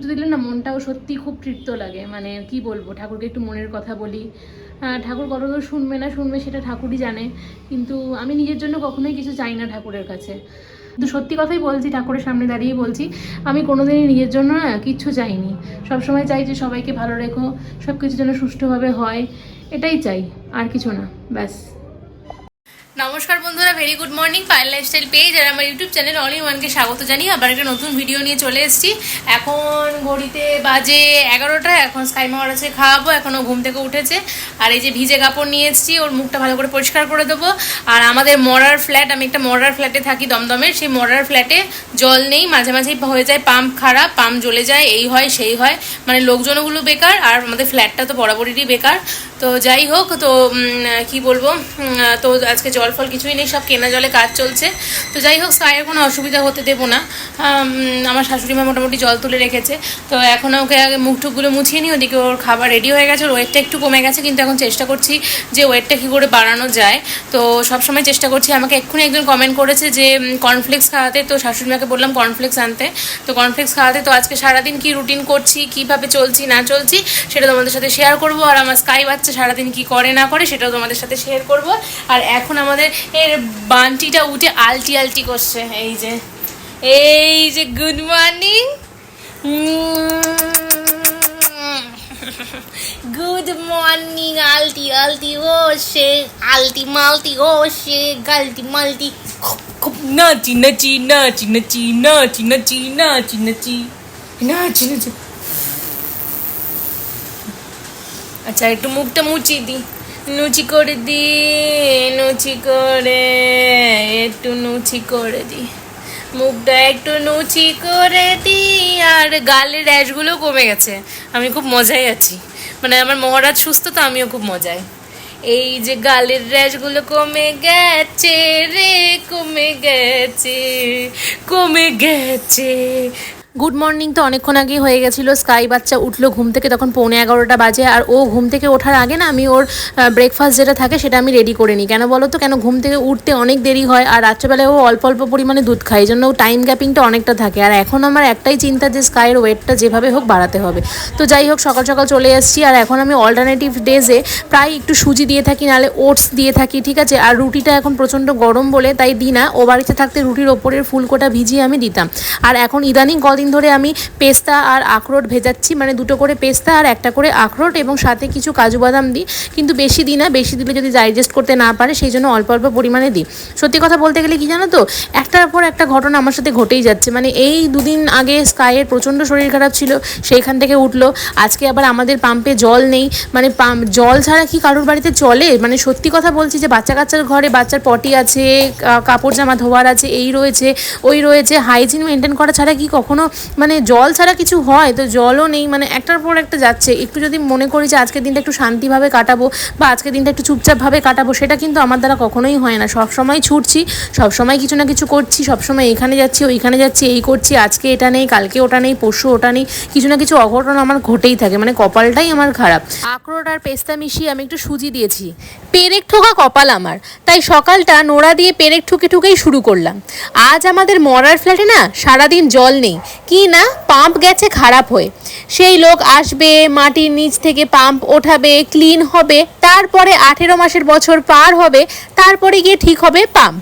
পুজো দিলে না মনটাও সত্যি খুব তৃপ্ত লাগে। মানে কি বলব, ঠাকুরকে একটু মনের কথা বলি। ঠাকুর কতদূর শুনবে না, শুনবে সেটা ঠাকুরই জানে। কিন্তু আমি নিজের জন্য কখনোই কিছু চাই না ঠাকুরের কাছে। কিন্তু সত্যি কথাই বলছি, ঠাকুরের সামনে দাঁড়িয়ে বলছি, আমি কোনোদিনই নিজের জন্য না কিচ্ছু চাইনি। সবসময় চাই যে সবাইকে ভালো রেখো সব কিছু যেন সুষ্ঠুভাবে হয়, এটাই চাই, আর কিছু না, ব্যাস। নমস্কার বন্ধুরা very good morning Payel lifestyle page আর আমার ইউটিউব চ্যানেল অল ইন ওয়ানকে স্বাগত জানিয়ে আবার একটা নতুন ভিডিও নিয়ে চলে এসেছি। এখন ঘড়িতে বাজে এগারোটা, এখন স্কাই মহারাজকে খাওয়াবো এখনও ঘুম থেকে উঠেছে। আর এই যে ভিজে কাপড় নিয়ে এসেছি, ওর মুখটা ভালো করে পরিষ্কার করে দেবো। আর আমাদের মরার ফ্ল্যাট আমি একটা মরার ফ্ল্যাটে থাকি দমদমের সেই মরার ফ্ল্যাটে জল নেই, মাঝে মাঝেই হয়ে যায় পাম্প খারাপ পাম্প জ্বলে যায়, এই হয়, সেই হয়। মানে লোকজনগুলো বেকার, আর আমাদের ফ্ল্যাটটা তো বরাবরই বেকার। তো যাই হোক, তো কি বলব তো আজকে জল ফল কিছুই নেই, সব কেনা জলে কাজ চলছে। তো যাই হোক স্কাইয়ের কোনো অসুবিধা হতে দেবো না। আমার শাশুড়ি মা মোটামুটি জল তুলে রেখেছে। তো এখন ওকে আগে মুখ টুকগুলো মুছিয়ে নিই, ওদিকে ওর খাবার রেডি হয়ে গেছে, ওর ওয়েটটা একটু কমে গেছে, কিন্তু এখন চেষ্টা করছি যে ওয়েটটা কী করে বাড়ানো যায়। তো সবসময় চেষ্টা করছি, আমাকে এক্ষুনি একজন কমেন্ট করেছে যে কর্নফ্লেক্স খাওয়াতে, তো শাশুড়ি মাকে বললাম কর্নফ্লেক্স আনতে। তো কর্নফ্লেক্স খাওয়াতে, তো আজকে সারাদিন কি রুটিন করছি, কীভাবে চলছি, না চলছি, সেটা তোমাদের সাথে শেয়ার করব। আর আমার স্কাই বাচ্চা সারাদিন কি করে, না করে, সেটাও তোমাদের সাথে শেয়ার করব। আর এখন আমাদের এর বান্টিটা উঠে আলটি আলটি করছে, এই যে। এই যে গুড মর্নিং গুড মর্নিং আলটি আলটি ও সে আলটি মালটি ও সে গালটি মালটি খুব নাচি নাচি নাচি নাচি নাচি নাচি নাচি নাচি নাচি নাচি। আচ্ছা একটু মুখটা মুচিয়ে দি নুচি করে দি, নুচি করে, একটু নুচি করে দি। মুখটা একটু নুচি করে দি, আর গালের র্যাশগুলো কমে গেছে। আমি খুব মজায় আছি। মানে আমার মহারাজ সুস্থ, তো আমিও খুব মজায় এই যে গালের র্যাশগুলো কমে গেছে রে, কমে গেছে কমে গেছে। গুড মর্নিং তো অনেকক্ষণ আগে হয়ে গেছিল। স্কাই বাচ্চা উঠল ঘুম থেকে, তখন পৌনে এগারোটা বাজে। আর ও ঘুম থেকে ওঠার আগে না আমি ওর ব্রেকফাস্ট যেটা থাকে সেটা আমি রেডি করে নিই। কেন বলো তো? কেন ঘুম থেকে উঠতে অনেক দেরি হয় আর রাত্রেবেলায় ও অল্প অল্প পরিমাণে দুধ খায়। এই জন্য টাইম গ্যাপিংটা অনেকটা থাকে। আর এখন আমার একটাই চিন্তা যে স্কাইয়ের ওয়েটটা যেভাবে হোক বাড়াতে হবে। তো যাই হোক, সকাল সকাল চলে এসেছি। আর এখন আমি অল্টারনেটিভ ডেজে প্রায় একটু সুজি দিয়ে থাকি, নাহলে ওটস দিয়ে থাকি, ঠিক আছে? আর রুটিটা এখন প্রচণ্ড গরম বলে, তাই দিই না ও বাড়িতে থাকতে রুটির ওপরের ফুলকোটা ভিজিয়ে আমি দিতাম। আর এখন ইদানিং কদিন ধরে আমি পেস্তা আর আখরোট ভেজাচ্ছি মানে দুটো করে পেস্তা আর একটা করে আখরোট এবং সাথে কিছু কাজু বাদাম দিই। কিন্তু বেশি দিই না, বেশি দিলে যদি ডাইজেস্ট করতে না পারে, সেই জন্য অল্প অল্প পরিমাণে দিই। সত্যি কথা বলতে গেলে কি জানো তো, একটার পর একটা ঘটনা আমার সাথে ঘটেই যাচ্ছে। মানে এই দুদিন আগে স্কাইয়ের প্রচণ্ড শরীর খারাপ ছিল, সেইখান থেকে উঠল। আজকে আবার আমাদের পাম্পে জল নেই। মানে পাম্প জল ছাড়া কি কারোর বাড়িতে চলে? মানে সত্যি কথা বলছি যে বাচ্চা কাচ্চার ঘরে বাচ্চার পটি আছে কাপড় জামা ধোয়ার আছে, এই রয়েছে, ওই রয়েছে। হাইজিন মেনটেন করা ছাড়া কি কখনো মানে জল ছাড়া কিছু হয়, তো জলও নেই মানে একটার পর একটা যাচ্ছে। একটু যদি মনে করি যে আজকের দিনটা একটু শান্তিভাবে কাটাবো বা আজকের দিনটা একটু চুপচাপভাবে কাটাবো, সেটা কিন্তু আমার দ্বারা কখনোই হয় না। সব সময় ছুটছি সব সময় কিছু না কিছু করছি সব সময় এখানে যাচ্ছি, ওইখানে যাচ্ছি, এই করছি, আজকে এটা নেই, কালকে ওটা নেই, পরশু ওটা নেই, কিছু না কিছু অঘটন আমার ঘটেই থাকে মানে কপালটাই আমার খারাপ। আখরোট আর পেস্তা মিশিয়ে আমি একটু সুজি দিয়েছি। পেরেক ঠোকা কপাল আমার, তাই সকালটা নোড়া দিয়ে পেরেক ঠুকে ঠুকেই শুরু করলাম। আজ আমাদের মরার ফ্ল্যাটে না সারাদিন জল নেই কি না পাম্প গেছে খারাপ হয়ে। সেই লোক আসবে, মাটির নিচ থেকে পাম্প ওঠাবে ক্লিন হবে, তারপরে আঠেরো মাসের বছর পার হবে, তারপরে গিয়ে ঠিক হবে পাম্প।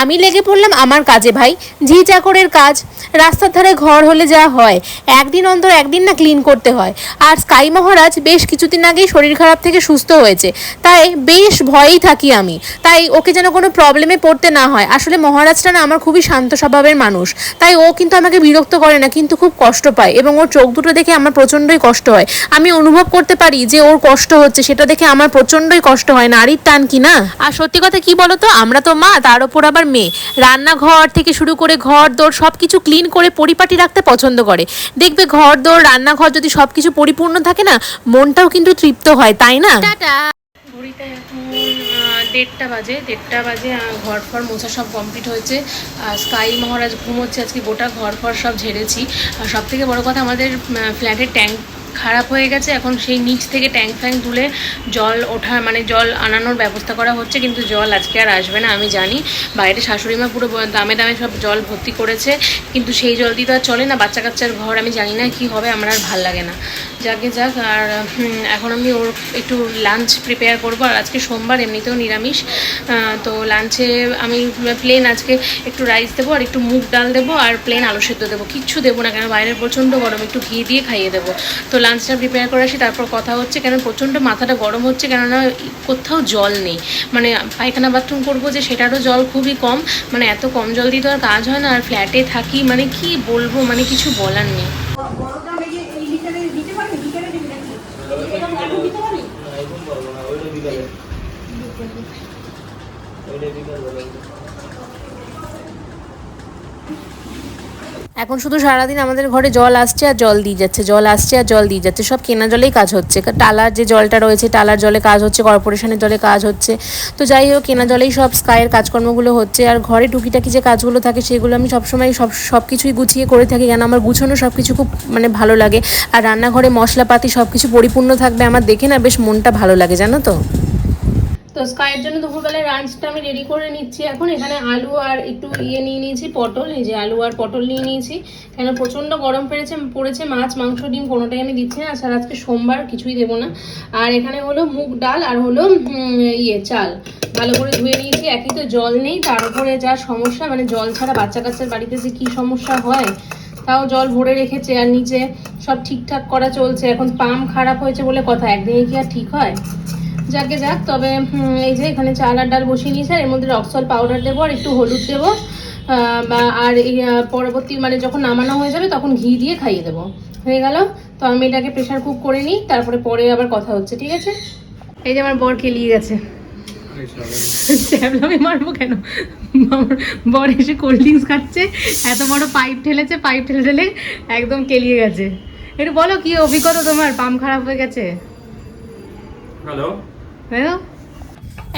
আমি লেগে পড়লাম আমার কাজে ভাই ঝি চাকরের কাজ। রাস্তার ধারে ঘর হলে যা হয়, একদিন অন্তর একদিন না ক্লিন করতে হয়। আর স্কাই মহারাজ বেশ কিছুদিন আগেই শরীর খারাপ থেকে সুস্থ হয়েছে। তাই বেশ ভয়েই থাকি আমি। তাই ওকে যেন কোনো প্রবলেমে পড়তে না হয়। আসলে মহারাজটা না আমার খুবই শান্ত স্বভাবের মানুষ। তাই ও কিন্তু আমাকে বিরক্ত করে না। কিন্তু খুব কষ্ট পায় এবং ওর চোখ দুটো দেখে আমার প্রচণ্ডই কষ্ট হয়। আমি অনুভব করতে পারি যে ওর কষ্ট হচ্ছে সেটা দেখে আমার প্রচণ্ডই কষ্ট হয় নারীর টান কি না? আর সত্যি কথা কি বলতো? আমরা তো মা তার ওপর আবার মেয়ে। রান্নাঘর থেকে শুরু করে ঘর দোর সব কিছু ক্লিন করে পরিপাটি রাখতে পছন্দ করে। দেখবে ঘর দোর রান্নাঘর যদি সব কিছু পরিপূর্ণ থাকে না মনটাও কিন্তু তৃপ্ত হয় তাই না? আহ, দেড়টা বাজে দেড়টা বাজে ঘর ফর মোছা সব কমপ্লিট হয়েছে। আর স্কাই মহারাজ ঘুমোচ্ছে, আজকে গোটা ঘর ফর সব ঝেড়েছি। আর সব থেকে বড় কথা, আমাদের ফ্ল্যাটের ট্যাঙ্ক খারাপ হয়ে গেছে। এখন সেই নিচ থেকে ট্যাঙ্ক ফ্যাঙ্ক তুলে জল ওঠা মানে জল আনানোর ব্যবস্থা করা হচ্ছে, কিন্তু জল আজকে আর আসবে না, আমি জানি। বাইরে শাশুড়ি মা পুরো দামে দামে সব জল ভর্তি করেছে, কিন্তু সেই জল দিয়ে তো আর চলে না, বাচ্চা কাচ্চার ঘর, আমি জানি না কি হবে, আমার আর ভালো লাগে না। যাকে যাক, আর এখন আমি ওর একটু লাঞ্চ প্রিপেয়ার করব, আর আজকে সোমবার, এমনিতেও নিরামিষ। তো লাঞ্চে আমি প্লেন আজকে একটু রাইস দেবো, আর একটু মুগ ডাল দেবো, আর প্লেন আলু সেদ্ধ দেবো। কিচ্ছু দেবো না কেন, বাইরের প্রচণ্ড গরম, একটু ঘি দিয়ে খাইয়ে দেবো। তো লাঞ্চটা প্রিপেয়ার করে আসি, তারপর কথা হচ্ছে কেন প্রচণ্ড মাথাটা গরম হচ্ছে, কেননা কোথাও জল নেই। মানে পায়খানা বাথরুম করব যে সেটারও জল খুবই কম মানে এত কম জল দিয়ে তো আর কাজ হয় না, আর ফ্ল্যাটে থাকি মানে কি বলব মানে কিছু বলার নেই বড়টা আমি যে এই লিটারে দিতে পারি লিটারে দিবি নাকি এরকম এখন দিতে পারি না, এখন পারব না, ওইটা বিকালে। ওইটা বিকালবেলা। এখন শুধু সারাদিন আমাদের ঘরে জল আসছে আর জল দিয়ে যাচ্ছে, জল আসছে আর জল দিয়ে যাচ্ছে, সব কেনা জলেই কাজ হচ্ছে। টালার যে জলটা রয়েছে, টালার জলে কাজ হচ্ছে, কর্পোরেশনের জলে কাজ হচ্ছে। তো যাই হোক, কেনা জলেই সব স্কাইয়ের কাজকর্মগুলো হচ্ছে। আর ঘরে টুকিটাকি যে কাজগুলো থাকে, সেগুলো আমি সবসময় সব সব কিছুই গুছিয়ে করে থাকি কেন আমার গুছানো সব কিছু খুব মানে ভালো লাগে। আর রান্নাঘরে মশলাপাতি সব কিছু পরিপূর্ণ থাকবে আমার দেখে না, বেশ মনটা ভালো লাগে, জানো তো? তো স্কাইয়ের জন্য দুপুরবেলায় লাঞ্চটা আমি রেডি করে নিচ্ছি। এখন এখানে আলু আর একটু ইয়ে নিয়ে নিয়েছি, পটল। এই যে আলু আর পটল নিয়ে নিয়েছি। কেন, প্রচণ্ড গরম পেরেছে, পড়েছে মাছ, মাংস, ডিম, কোনোটাই আমি দিচ্ছি না। স্যার আজকে সোমবার, কিছুই দেবো না। আর এখানে হলো মুগ ডাল আর হলো ইয়ে চাল। ভালো করে ধুয়ে নিয়েছি। একই তো জল নেই, তার উপরে যা সমস্যা মানে জল ছাড়া বাচ্চা কাচ্চার বাড়িতে যে কী সমস্যা হয়, তাও জল ভরে রেখেছে। আর নিচে সব ঠিকঠাক করা চলছে। এখন পাম্প খারাপ হয়েছে বলে কথা একদিনে কি আর ঠিক হয়? যাকে যাক, তবে এই যে এখানে চাল আর ডাল বসিয়ে নিয়েছি, আর এর মধ্যে রক্সল পাউডার দেবো আর একটু হলুদ দেবো বা- আর এই পরবর্তী মানে যখন নামানো হয়ে যাবে তখন ঘি দিয়ে খাইয়ে দেবো। হয়ে গেল? তো আমি এটাকে প্রেশার কুক করে নিই, তারপরে পরে আবার কথা হচ্ছে, ঠিক আছে? এই যে আমার বর কেলিয়ে গেছে। মারবো কেন? বর এসে কোল্ড ড্রিঙ্কস খাচ্ছে, এত বড় পাইপ ঠেলেছে পাইপ ঠেলে ঠেলে একদম কেলিয়ে গেছে। একটু বলো, কি অভিজ্ঞতা তোমার? পাম্প খারাপ হয়ে গেছে? হ্যালো হ্যালো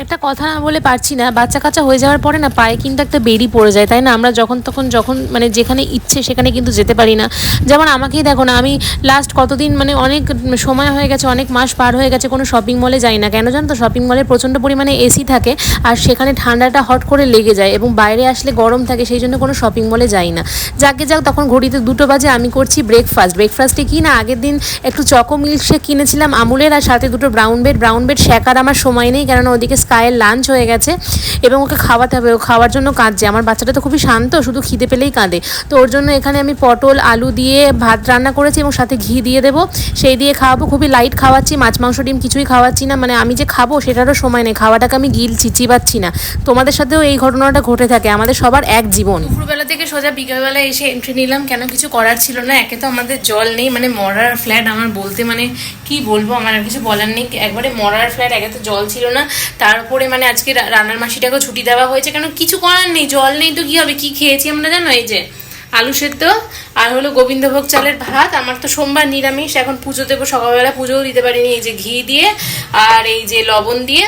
একটা কথা না বলে পারছি না বাচ্চা কাচ্চা হয়ে যাওয়ার পরে না পায়ে কিন্তু একটা বেরি পড়ে যায়, তাই না? আমরা যখন তখন যখন মানে যেখানে ইচ্ছে সেখানে কিন্তু যেতে পারি না। যেমন আমাকেই দেখো না, আমি লাস্ট কতদিন মানে অনেক সময় হয়ে গেছে, অনেক মাস পার হয়ে গেছে, কোনো শপিং মলে যাই না। কেন জানো তো? শপিং মলে প্রচণ্ড পরিমাণে এসি থাকে আর সেখানে ঠান্ডাটা হট করে লেগে যায় এবং বাইরে আসলে গরম থাকে, সেই জন্য কোনো শপিং মলে যাই না। যাকে যাক, তখন ঘড়িতে দুটো বাজে, আমি করছি ব্রেকফাস্ট ব্রেকফাস্টে কি না, আগের দিন একটু চকো মিল্ক শেক কিনেছিলাম আমুলের আর সাথে দুটো ব্রাউন বেড ব্রাউন বেড শেখার আমার সময় নেই, কেননা ওদিকে স্কাইয়ের লাঞ্চ হয়ে গেছে এবং ওকে খাওয়াতে হবে, ও খাওয়ার জন্য কাঁদছে। আমার বাচ্চাটা তো খুবই শান্ত, শুধু খিদে পেলেই কাঁদে। তো ওর জন্য এখানে আমি পটল, আলু দিয়ে ভাত রান্না করেছি এবং সাথে ঘি দিয়ে দেবো। সেই দিয়ে খাওয়াবো, খুবই লাইট খাওয়াচ্ছি, মাছ, মাংস, ডিম কিছুই খাওয়াচ্ছি না। মানে আমি যে খাব সেটারও সময় নেই, খাওয়াটাকে আমি গিলছি চিবাচ্ছি না। তোমাদের সাথেও এই ঘটনাটা ঘটে থাকে, আমাদের সবার এক জীবন। দুপুরবেলা থেকে সোজা বিকেলবেলা এসে এন্ট্রি নিলাম, কেন কিছু করার ছিল না? একে তো আমাদের জল নেই মানে মরার ফ্ল্যাট আমার বলতে মানে কি বলব, আমার আর কিছু বলার নেই। একবারে মরার ফ্ল্যাট একে তো জল ছিল না। তার উপরে মানে আজকে রান্নার মাসিটাকেও ছুটি দেওয়া হয়েছে। কেন কিছু করার নেই, জল নেই তো কি হবে? কি খেয়েছি আমরা জানো? এই যে আলু সেদ্ধ আর হলো গোবিন্দভোগ চালের ভাত। আমার তো সোমবার নিরামিষ, এখন পুজো দেবো, সকালবেলা পুজোও দিতে পারিনি। এই যে ঘি দিয়ে আর এই যে লবণ দিয়ে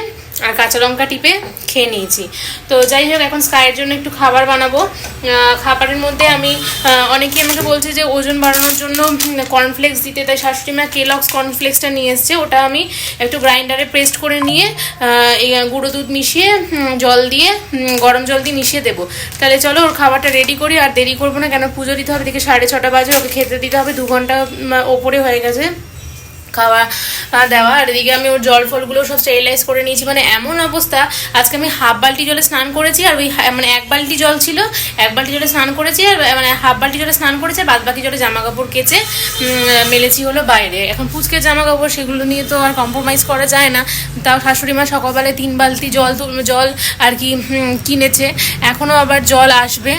আর কাঁচা লঙ্কা টিপে খেয়ে নিয়েছি। তো যাই হোক, এখন স্কাইয়ের জন্য একটু খাবার বানাবো। খাবারের মধ্যে আমি অনেকেই আমাকে বলছে যে ওজন বাড়ানোর জন্য কর্নফ্লেক্স দিতে। তাই শাশুড়ি মা কেলক্স কর্নফ্লেক্সটা নিয়ে এসছে ওটা আমি একটু গ্রাইন্ডারে পেস্ট করে নিয়ে গুঁড়ো দুধ মিশিয়ে জল দিয়ে গরম জল দিয়ে মিশিয়ে দেবো। তাহলে চলো, ওর খাবারটা রেডি করি। আর দেরি করব না কেন, পুজো দিতে হবে। দেখে সাড়ে ছটা বাজে, ওকে খেতে দিতে হবে। দু ঘণ্টা ওপরে হয়ে গেছে খাওয়া। দেওয়া, আর এদিকে আমি ওর জল ফলগুলো সব স্টেরিলাইজ করে নিয়েছি। মানে এমন অবস্থা, আজকে আমি হাফ বালতি জলে স্নান করেছি, আর ওই মানে এক বালতি জল ছিল, এক বালতি জলে স্নান করেছি, আর মানে হাফ বালতি জলে স্নান করেছি বাদ বাকি জলে জামা কাপড় কেচে মেলেছি হলো বাইরে। এখন পুচকে জামা কাপড় সেগুলো নিয়ে তো আর কম্প্রোমাইজ করা যায় না। তাও শাশুড়ি মা সকালবেলায় তিন বালতি জল জল আর কি কিনেছে। এখনও আবার জল আসবে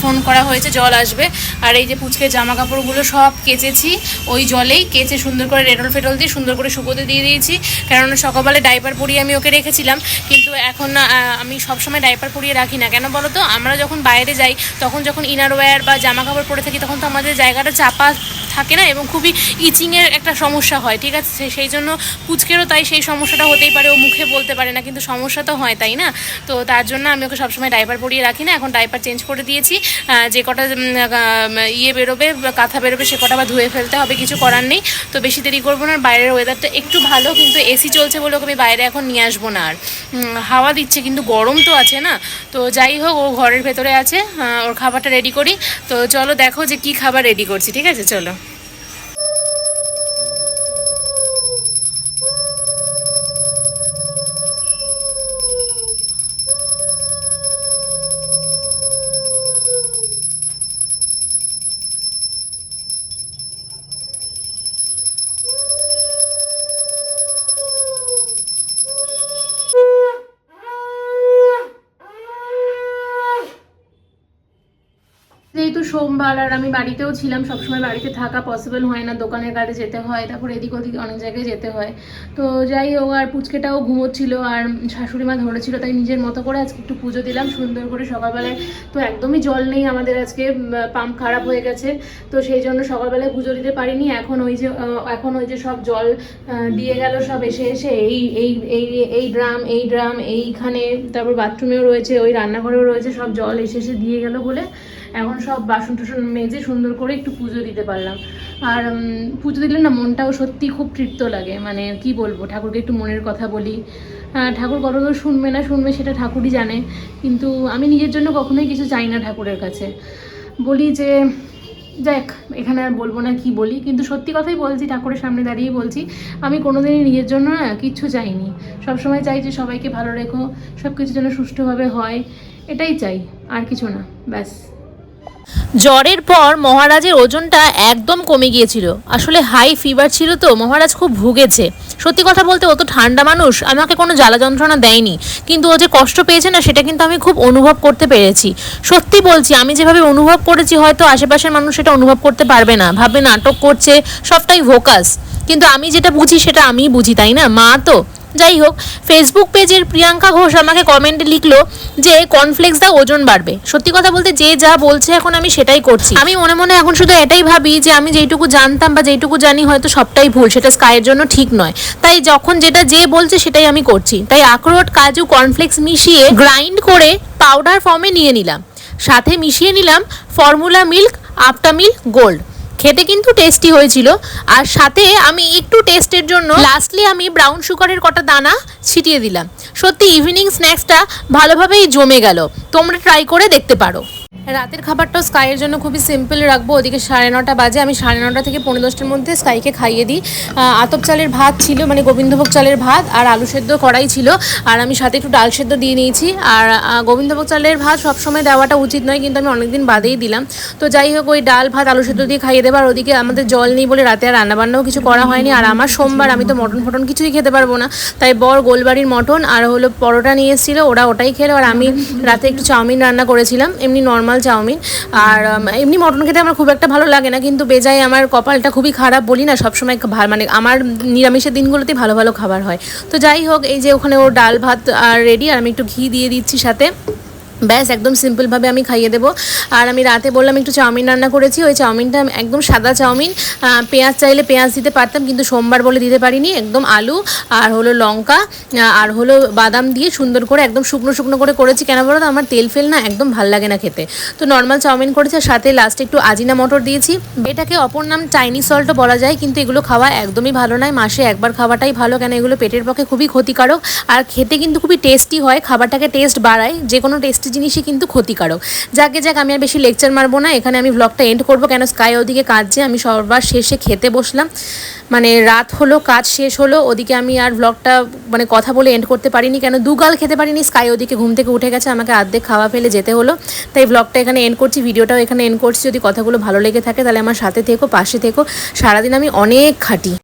ফোন করা হয়েছে, জল আসবে। আর এই যে পুচকে জামা কাপড়গুলো সব কেচেছি, ওই জলেই কেচে সুন্দর করে রেটল ফেটল দিয়ে সুন্দর করে শুকোতে দিয়ে দিয়েছি। কেননা সকালবেলা ডাইপার পরিয়ে আমি ওকে রেখেছিলাম। কিন্তু এখন আমি সবসময় ডাইপার পরিয়ে রাখি না। কেন বলো তো আমরা যখন বাইরে যাই, তখন যখন ইনার ওয়্যার বা জামা কাপড় পরে থাকি, তখন তো আমাদের জায়গাটা চাপা থাকে না এবং খুবই ইচিংয়ের একটা সমস্যা হয়, ঠিক আছে? সেই জন্য পুচকেরও তাই সেই সমস্যাটা হতেই পারে, ও মুখে বলতে পারে না, কিন্তু সমস্যা তো হয়, তাই না? তো তার জন্য আমি ওকে সবসময় ডাইপার পরিয়ে রাখি না। এখন ডাইপার চেঞ্জ করে দিয়েছি। যে কটা ইয়ে বেরোবে কাঁথা বেরোবে, সে কটা বা ধুয়ে ফেলতে হবে, কিছু করার নেই। তো বেশি দেরি করব না, বাইরের বাইরের ওয়েদারটা একটু ভালো, কিন্তু এসি চলছে বলে ওকে আমি বাইরে এখন নিয়ে আসব না আর। হাওয়া দিচ্ছে, কিন্তু গরম তো আছে না। তো যাই হোক, ও ঘরের ভেতরে আছে ওর খাবারটা রেডি করি। তো চলো দেখো যে কি খাবার রেডি করছি, ঠিক আছে? চলো। যেহেতু আর আমি বাড়িতেও ছিলাম, সবসময় বাড়িতে থাকা পসিবল হয় না, দোকানের কাছে যেতে হয়, তারপর এদিক ওদিক অনেক জায়গায় যেতে হয়। তো যাই হোক, আর পুচকেটাও ঘুমোচ্ছিল, আর শাশুড়ি মা ধরেছিল, তাই নিজের মতো করে আজকে একটু পুজো দিলাম, সুন্দর করে সকালবেলায়। তো একদমই জল নেই আমাদের আজকে পাম্প খারাপ হয়ে গেছে, তো সেই জন্য সকালবেলায় পুজো দিতে পারিনি। এখন ওই যে এখন ওই যে সব জল দিয়ে গেল, সব এসে এসে এই এই এই এই ড্রাম এই ড্রাম, এইখানে, তারপর বাথরুমেও রয়েছে, ওই রান্নাঘরেও রয়েছে, সব জল এসে এসে দিয়ে গেল বলে এখন সব বাসন টাসন মেজে সুন্দর করে একটু পুজো দিতে পারলাম। আর পুজো দিলে না মনটাও সত্যি খুব তৃপ্ত লাগে। মানে কি বলব ঠাকুরকে একটু মনের কথা বলি। আহ, ঠাকুর কতদূর শুনবে না শুনবে সেটা ঠাকুরই জানে। কিন্তু আমি নিজের জন্য কখনোই কিছু চাই না ঠাকুরের কাছে। বলি যে যাক এখানে আর বলব না কি বলি। কিন্তু সত্যি কথাই বলছি ঠাকুরের সামনে দাঁড়িয়ে বলছি আমি কোনোদিনই নিজের জন্য না কিচ্ছু চাইনি। সবসময় চাই যে সবাইকে ভালো রেখো সব কিছু যেন সুষ্ঠুভাবে হয়। এটাই চাই আর কিছু না ব্যাস। জ্বরের পর মহারাজের ওজনটা একদম কমে গিয়েছিল। আসলে হাই ফিভার ছিল তো, মহারাজ খুব ভুগেছে। সত্যি কথা বলতে ও তো ঠান্ডা মানুষ, আমাকে কোনো জ্বালা যন্ত্রণা দেয়নি। কিন্তু ও যে কষ্ট পেয়েছে না, সেটা কিন্তু আমি খুব অনুভব করতে পেরেছি। সত্যি বলছি, আমি যেভাবে অনুভব করেছি, হয়তো আশেপাশের মানুষ সেটা অনুভব করতে পারবে না। ভাবে নাটক করছে, সবটাই ভোকাস। কিন্তু আমি যেটা বুঝি, সেটা আমিই বুঝি, তাই না? মা তো? যাই হোক ফেসবুক পেজের প্রিয়াঙ্কা ঘোষ আমাকে কমেন্টে লিখলো যে কর্নফ্লেক্স দা ওজন বাড়বে। সত্যি কথা বলতে যে যা বলছে এখন আমি সেটাই করছি। আমি মনে মনে এখন শুধু এটাই ভাবি যে, আমি যেইটুকু জানতাম বা যেইটুকু জানি হয়তো সবটাই ভুল, সেটা স্কাইয়ের জন্য ঠিক নয়। তাই যখন যেটা যে বলছে সেটাই আমি করছি। তাই আখরোট, কাজু কর্নফ্লেক্স মিশিয়ে গ্রাইন্ড করে পাউডার ফর্মে নিয়ে নিলাম। সাথে মিশিয়ে নিলাম formula milk Aptamil gold খেতে কিন্তু টেস্টি হয়েছিল। আর সাথে আমি একটু টেস্টের জন্য লাস্টলি আমি ব্রাউন সুগারের কটা দানা ছিটিয়ে দিলাম। সত্যি ইভিনিং স্ন্যাক্সটা ভালোভাবেই জমে গেল। তোমরা ট্রাই করে দেখতে পারো। রাতের খাবারটাও স্কাইয়ের জন্য খুবই সিম্পল রাখব। ওদিকে সাড়ে নটা বাজে, আমি সাড়ে নটা থেকে পনেরো দশটার মধ্যে স্কাইকে খাইয়ে দিই। আতপ চালের ভাত ছিল মানে গোবিন্দভোগ চালের ভাত আর আলু সেদ্ধ করাই ছিল। আর আমি সাথে একটু ডাল সেদ্ধ দিয়ে নিয়েছি। আর গোবিন্দভোগ চালের ভাত সবসময় দেওয়াটা উচিত নয়, কিন্তু আমি অনেকদিন বাদেই দিলাম। তো যাই হোক, ওই ডাল, ভাত, আলু সেদ্ধ দিয়ে খাইয়ে দেবো। আর ওদিকে আমাদের জল নেই বলে রাতে আর রান্নাবান্নাও কিছু করা হয়নি। আর আমার সোমবার আমি তো মটন ফটন কিছুই খেতে পারব না। তাই বর গোলবাড়ির মটন আর হলো পরোটা নিয়ে এসেছিল, ওরা ওটাই খেলো। আর আমি রাতে একটু চাউমিন রান্না করেছিলাম। এমনি নর্মাল চাউমিন। আর এমনি মটন খেতে আমার খুব একটা ভালো লাগে না, কিন্তু বেজায় আমার কপালটা খুবই খারাপ বলি না, সবসময় মানে আমার নিরামিষের দিনগুলোতেই ভালো ভালো খাবার হয়। তো যাই হোক, এই যে ওখানে ও ডাল ভাত আর রেডি আর আমি একটু ঘি দিয়ে দিচ্ছি সাথে। ব্যাস, একদম সিম্পলভাবে আমি খাইয়ে দেবো। আর আমি রাতে বললাম একটু চাউমিন রান্না করেছি, ওই চাউমিনটা একদম সাদা চাউমিন। পেঁয়াজ চাইলে পেঁয়াজ দিতে পারতাম, কিন্তু সোমবার বলে দিতে পারিনি, একদম আলু আর হলো লঙ্কা আর হলো বাদাম দিয়ে সুন্দর করে একদম শুকনো শুকনো করে করেছি। কেন বলো তো, আমার তেল ফেল না একদম ভালো লাগে না খেতে। তো নর্মাল চাউমিন করেছি আর সাথে লাস্টে একটু আজিনা মটর দিয়েছি। এটাকে অপর নাম চাইনিজ সল্টও বলা যায়, কিন্তু এগুলো খাওয়া একদমই ভালো নয়। মাসে একবার খাওয়াটাই ভালো, কেন এগুলো পেটের পক্ষে খুবই ক্ষতিকারক। আর খেতে কিন্তু খুবই টেস্টি হয়, খাবারটাকে টেস্ট বাড়ায় যে কোনো টেস্টি জিনিসই কিন্তু ক্ষতিকারক। যাকে যাক, আমি আর বেশি লেকচার মারবো না। এখানে আমি ব্লগটা এন্ড করব। কেন স্কাই ওদিকে কাজে আমি সবার শেষে খেতে বসলাম। মানে রাত হলো, কাজ শেষ হলো। ওদিকে আমি আর ব্লগটা মানে কথা বলে এন্ড করতে পারিনি। কেন দুগাল খেতে পারিনি। স্কাই ওদিকে ঘুম থেকে উঠে গেছে। আমাকে আর্ধেক খাওয়া ফেলে যেতে হলো। তাই ব্লগটা এখানে এন্ড করছি। ভিডিওটাও এখানে এন্ড করছি। যদি কথাগুলো ভালো লেগে থাকে, তাহলে আমার সাথে থেকো, পাশে থেকো। সারাদিন আমি অনেক খাটি।